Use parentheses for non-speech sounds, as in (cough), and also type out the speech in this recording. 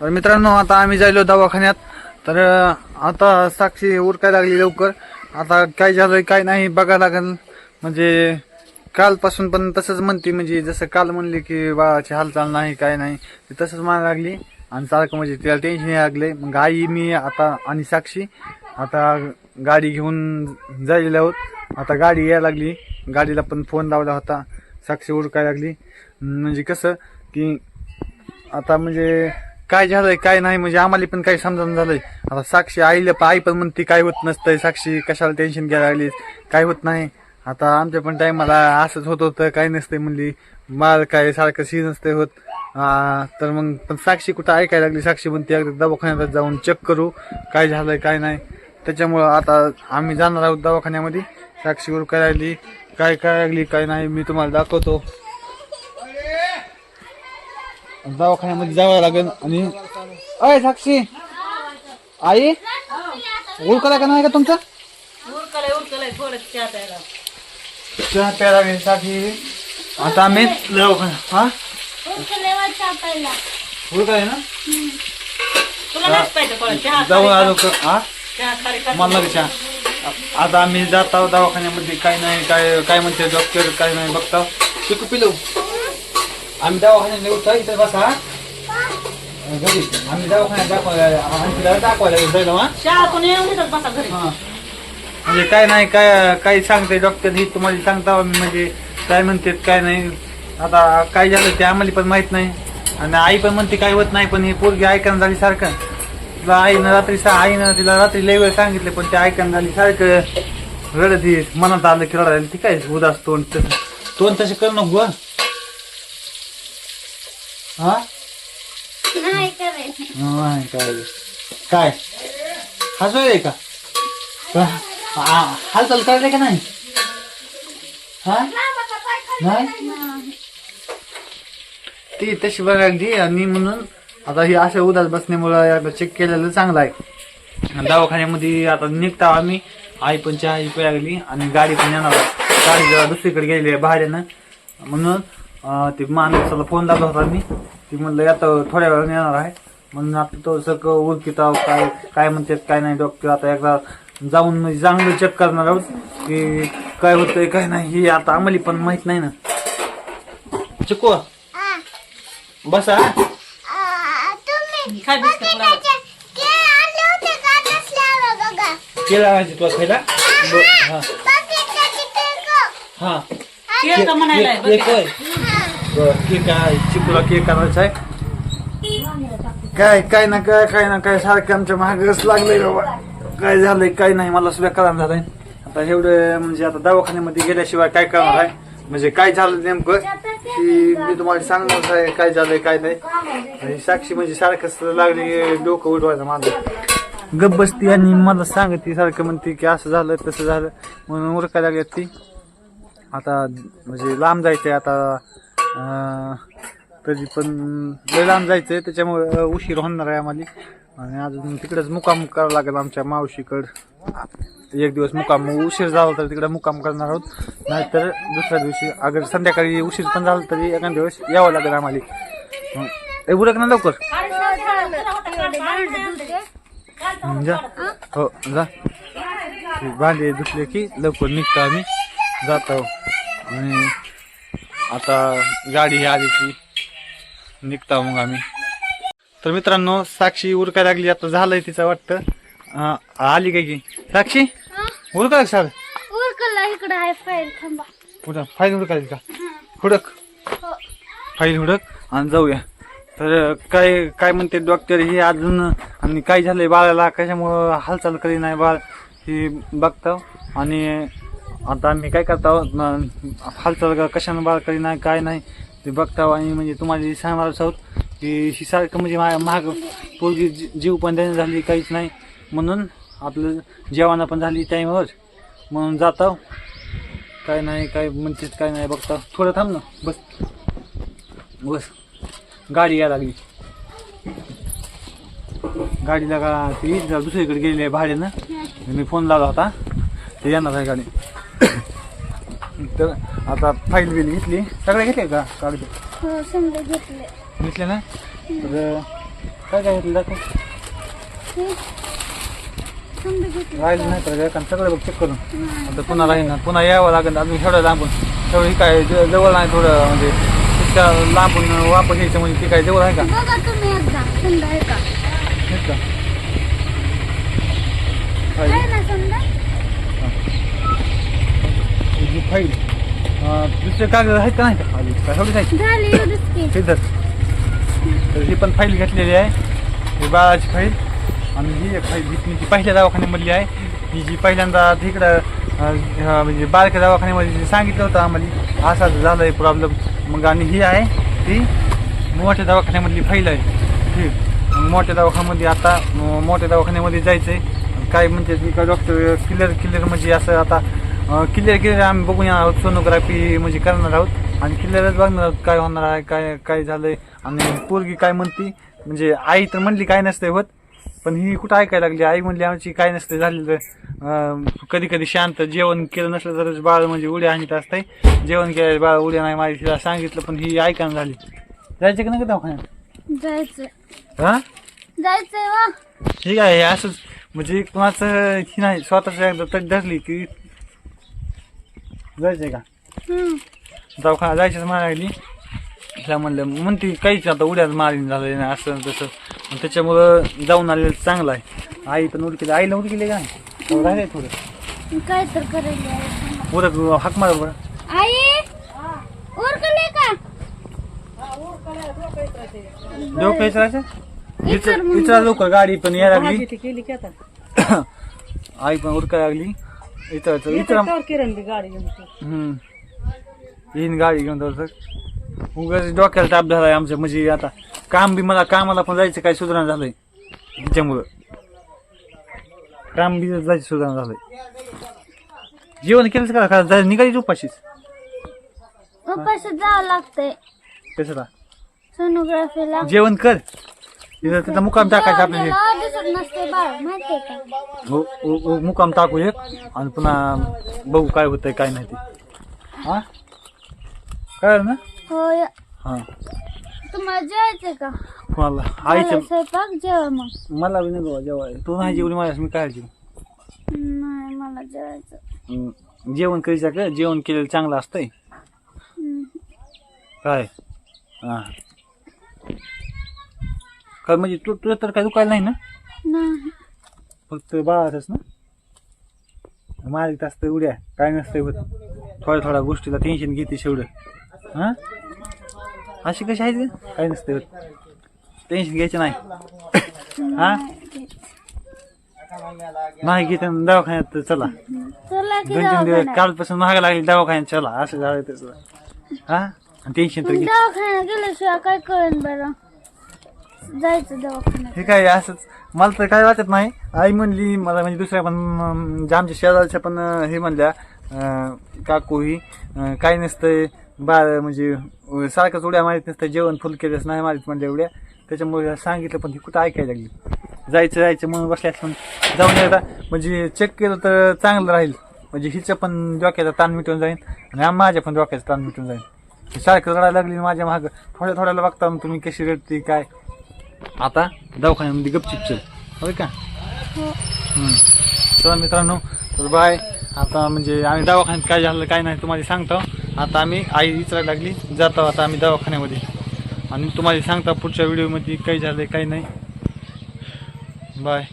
तर मित्रांनो आता आम्ही जायलो दवाखान्यात. तर आता साक्षी उरकाय लागली लवकर. आता काय झालंय काय नाही बघा लागेल म्हणजे कालपासून पण तसंच म्हणते म्हणजे जसं काल म्हणले की बाळाची हालचाल नाही काय नाही ती तसंच म्हणायला लागली. आणि सारखं म्हणजे तिला टेन्शन यायला लागले मग आई मी आता आणि साक्षी आता गाडी घेऊन जायला आहोत. आता गाडी यायला लागली. गाडीला पण फोन लावला होता. साक्षी उडकाय लागली. म्हणजे कसं की आता म्हणजे काय झालंय काय नाही म्हणजे आम्हाला पण काही समजून झालंय. आता साक्षी आईला पण आई पण म्हणते काय होत नसतंय साक्षी कशाला टेन्शन घ्यायला लागली काय होत नाही. आता आमच्या पण टायमाला असंच होत होतं काय नसतंय म्हणली. बाळ काय सारखं सी नसतंय होत. तर मग पण साक्षी कुठं ऐकायला लागली? साक्षी म्हणते अगदी दवाखान्यात जाऊन चेक करू काय झालंय काय नाही. त्याच्यामुळं आता आम्ही जाणार आहोत दवाखान्यामध्ये. साक्षीवर काय काय काय लागली? काय नाही मी तुम्हाला दाखवतो. दवाखान्यामध्ये जावं लागेल आणि अय साक्षी! आई? ओळखला का नाही का तुमचं? उरकलंय उरकलंय थोडं चहा प्यायला. चहा प्यायला साठी आता आम्ही दवाखाना हा? ना? जाऊन आलो हा? मला चहा. आता आम्ही जात आहोत दवाखान्यामध्ये काय नाही काय काय म्हणते डॉक्टर काय नाही बघता शिकू पिलो. आम्ही दवाखान्यात नेऊ तर इथे बसा हा? घरी आम्ही दवाखान्यात दाखवायला आम्ही तिला दाखवायला हा येऊन येतात बसा घरी हा. म्हणजे काय नाही काय काही सांगते डॉक्टर ही तुम्हाला सांगता मी म्हणजे काय म्हणते काय नाही आता काय झालं ते आम्हाला पण माहीत नाही आणि आई पण म्हणते काय होत नाही पण ही पोरगी ऐकणं झाली सारखं तिला आईनं रात्री सा आईनं तिला रात्री लई वेळ सांगितले पण ते ऐकणं झाली सारखं रडत ही मनात आलं की रडायला ती काय उदास तोंड तसं तोंड तसे कर नको हं? नाही करायचं. नाही काय काय? हसवाय का? का- हा- हालचाल करायला का नाही? हा? नाही? ती तशी बघायला आणि म्हणून आता ही अशा उदास बसण्यामुळं एकदा चेक केलेलं चांगलं आहे. आणि दवाखान्यामध्ये आता निघता आम्ही. आई पण चहा लागली आणि गाडी पण येणार आहे. गाडी जरा दुसरीकडे गेलेली आहे भाड्यानं म्हणून ते माणसाला फोन लावला होता मी. ती म्हणलं आता थोड्या वेळाने येणार आहे. म्हणून आता तो सगळं ओळखीत आहोत काय काय म्हणतात काय नाही डॉक्टर आता एकदा जाऊन म्हणजे चांगलं चेक करणार आहोत. की काय होतंय काय नाही हे आता आम्हाला पण माहीत नाही ना. चिकू. बसा तुम्ही काय केला पाहिजे तुला खायला? हा हा. म्हणायला केक आहे चिकूला केक करायचा आहे? काय काय ना काय काय ना काय सारखं आमच्या महागच लागलंय बाबा. काय झालंय काय नाही मला सुद्धा कळण झालंय. आता एवढं म्हणजे आता दवाखान्यामध्ये गेल्याशिवाय काय करणार आहे? म्हणजे काय झालं नेमकं? की मी तुम्हाला सांगणार आहे काय झालंय काय नाही. आणि साक्षी म्हणजे सारखंच लागली डोकं उडवायचं माझं. गप बसती आणि मला सांगते सारखं म्हणते की असं झालं तसं झालं. म्हणून उरकायला लागली ती. आता म्हणजे लांब जायचंय आता. तरी पण लय लांब जायचंय त्याच्यामुळं उशीर होणार आहे आम्हाला. आणि अजून तिकडेच मुकाम करावं लागेल आमच्या मावशीकडं. एक दिवस मुकाम उशीर झाला तर तिकडे मुकाम करणार आहोत. नाहीतर दुसऱ्या दिवशी अगर संध्याकाळी उशीर पण झाला तरी एखाद्या दिवस यावं लागेल आम्हाला. ए उरक ना लवकर. जा. हो जा. भांडे दुसले की लवकर निघतो आम्ही. जातो. आणि आता गाडी आली की निघता मग आम्ही. तर मित्रांनो साक्षी उरकाय लागली. आता झालंय तिचं वाटतं. आली काय की? साक्षी? उरका सर? उरकला. इकडे आहे फाईल. थांबा. कुठं? फाईल हुडकायची का? हुडक. फाईल हुडक आणि जाऊया. तर काय काय म्हणते डॉक्टर हे अजून आणि काय झालंय बाळाला? कशामुळं हालचाल करी नाही बाळ? हे बघतो आणि आता आम्ही काय करतो हालचाल कशानं बाळ करी नाही काय नाही ते बघताव आणि म्हणजे तुम्हाला सांगणार आहोत की ही सारखं म्हणजे मा महाग पोरगी जी- जीव पण देणं झाली काहीच नाही. म्हणून आपलं जेवण पण झाली टाईमवर म्हणून जातो. काय नाही काय म्हणतेच काय नाही बघता. थोडं थांब ना बस. बस. गाडी यायला लागली. गाडीला का ती दुसरीकडे गेलेली आहे भाड्यानं. मी फोन लावला होता. ते येणार आहे गाडी. तर आता फाईल बिल घेतली. सगळे घेतले का कागद? हो समजा घेतले. घेतले ना? तर काय काय घेतलं दाखव. राहिलं नाही तर कारण सगळं बघ चेक करून. आता पुन्हा राहील ना पुन्हा यावं लागेल. अजून एवढं लांबून. तेवढं काय ज- जवळ नाही थोडं म्हणजे तितक्या लांबून वापस यायचं म्हणजे ती काय जवळ आहे का बघा तुम्ही एकदा थंड आहे का हेच का आहे ना समजा ही फाईल अं, दुसरे कागद आहेत का नाही का एवढंच की. तिथंच तर ही पण फाईल घेतलेली आहे. ही बाळाची फाईल. आणि ही एक फाईल ही जी पहिल्या दवाखान्यामधली आहे. ही जी पहिल्यांदा तिकडं म्हणजे बारक्या दवाखान्यामध्ये जे सांगितलं होतं आम्हाला असं झालं आहे प्रॉब्लेम मग आणि ही आहे ती मोठ्या दवाखान्यामधली फाईल आहे. ठीक मग मोठ्या दवाखान्यामध्ये आता मोठ्या दवाखान्यामध्ये जायचं आहे काय म्हणते मी काय डॉक्टर क्लिअर क्लिअर म्हणजे असं आता क्लिअर क्लिअर आम्ही बघून येणार आहोत. सोनोग्राफी म्हणजे करणार आहोत. आणि क्लिअरच बघणार आहोत काय होणार आहे काय काय झालंय. आणि पोरगी काय म्हणती? म्हणजे आई तर म्हणली काय नसते होत पण ही कुठं ऐकायला लागली? आई म्हणली आमची काय नसते झालेलं. कधी कधी शांत जेवण केलं नसलं तर बाळ म्हणजे उड्या आणत असते जेवण केलं बाळ उड्या नाही मारी तिला सांगितलं पण ही ऐकायला झाली. जायचं का नाही का दवाखान्यात? जायचं हा? जायचंय वा ठीक आहे हे असंच. म्हणजे कुणाचं ही नाही स्वतःच एकदा तरी धरली की जायचंय का? हम्म. दवाखाना जायचं म्हणायला लागली तिला म्हणलं म्हणते काहीच आता उड्याच मारीन झालं नाही असं तसं. त्याच्यामुळं जाऊन आलेलं चांगलं आहे. आई पण उडकीले. आईला उडकीले का? राहिले थोडं. काय तर करायला आहे. उरक हाक मार बरं. आई उरकले का? डोकं विचारायचं विचार विचारा लवकर गाडी पण यायला लागली. केली की आता. (coughs) आई पण उडकायला लागली. विचारायचं विचारा येतात किरण बी गाडी घेऊन ती. हम्म. येईन गाडी घेऊन तर उगाच डोक्याला ताप झालाय आमचं म्हणजे आता. काम बी मला कामाला पण जायचं काय सुधारणा झालंय. त्याच्यामुळं काम बी जायचं सुधारणा झालंय. जेवण केलंच का? का जा- निघालीच उपाशीच? उपाशी जावं लागतंय. कशाला? सोनोग्राफीला. जेवण कर. तिथं तिथं मुकाम टाकायचं आपल्याला त्याला दिसत नसते बाळ माहितीये का? हो हो, मुकाम टाकू एक आणि पुन्हा बघू काय होतंय काय नाही ते. हा? काय ना? हा तुम्हाला जेवायचंय का? कोणाला आईच्या स्वयंपाक जेवा मग. मला बी नाही बाबा जेवाय तू नाही जेवली माझ्यास मी काय जेवू? नाही मला जेवायचं. हम्म, जेवण करायचं का जेवण केलेलं चांगलं असतंय? हम्म. काय? हा. काय म्हणजे तू तुला तर काय दुखायला नाही ना? नाही. फक्त बाळातच ना? मारित असतं उड्या काय नसतंय होत. थोड्या थोड्या गोष्टीला टेन्शन घेते शेवढं हा? अशी कशी आहे काय नसतंय होत. टेन्शन घ्यायचं नाही. हा? नाही घेते दवाखान्यात चला. चला की दोन तीन दिवस दवाखान्यात. कालपासून महाग लागली दवाखान्यात चला. असं झालं त्याचं हा? टेन्शन तर मग घे. दवाखान्यात गेल्याशिवाय काय कळेल बरं? जायचं दवाखान्यात. हे काय असंच? मला तर काय वाटत नाही. आई म्हणली मला म्हणजे दुसऱ्या पण आमच्या शेजारच्या पण हे म्हणल्या अं, काकू ही काय नसतंय बाळ म्हणजे सारखंच उड्या माहीत नसतं जेवण फुल केलंच नाही माहीत म्हणल्या एवढ्या. त्याच्यामुळे सांगितलं पण ती कुठं ऐकायला लागली. जायचं जायचं म्हणून बसल्यास पण जाऊन एकदा म्हणजे चेक केलं तर चांगलं राहील. म्हणजे हिचं पण डोक्याचा ताण मिटून जाईल आणि माझ्या पण डोक्याचा ताण मिटून जाईल सारखं रडायला लागली माझ्या मागं. थोड्या थोड्याला बघता मग तुम्ही कशी रडते काय? आता दवाखान्यामध्ये गपचिप चल. होय का? हम्म. चला मित्रांनो तर बाय. आता म्हणजे आम्ही दवाखान्यात काय झालं काय नाही तुम्हाला सांगतो. आता आम्ही आई विचारायला लागली. जातो आता आम्ही दवाखान्यामध्ये. आणि तुम्हाला सांगता पुढच्या व्हिडिओमध्ये काय झालं काय नाही. बाय.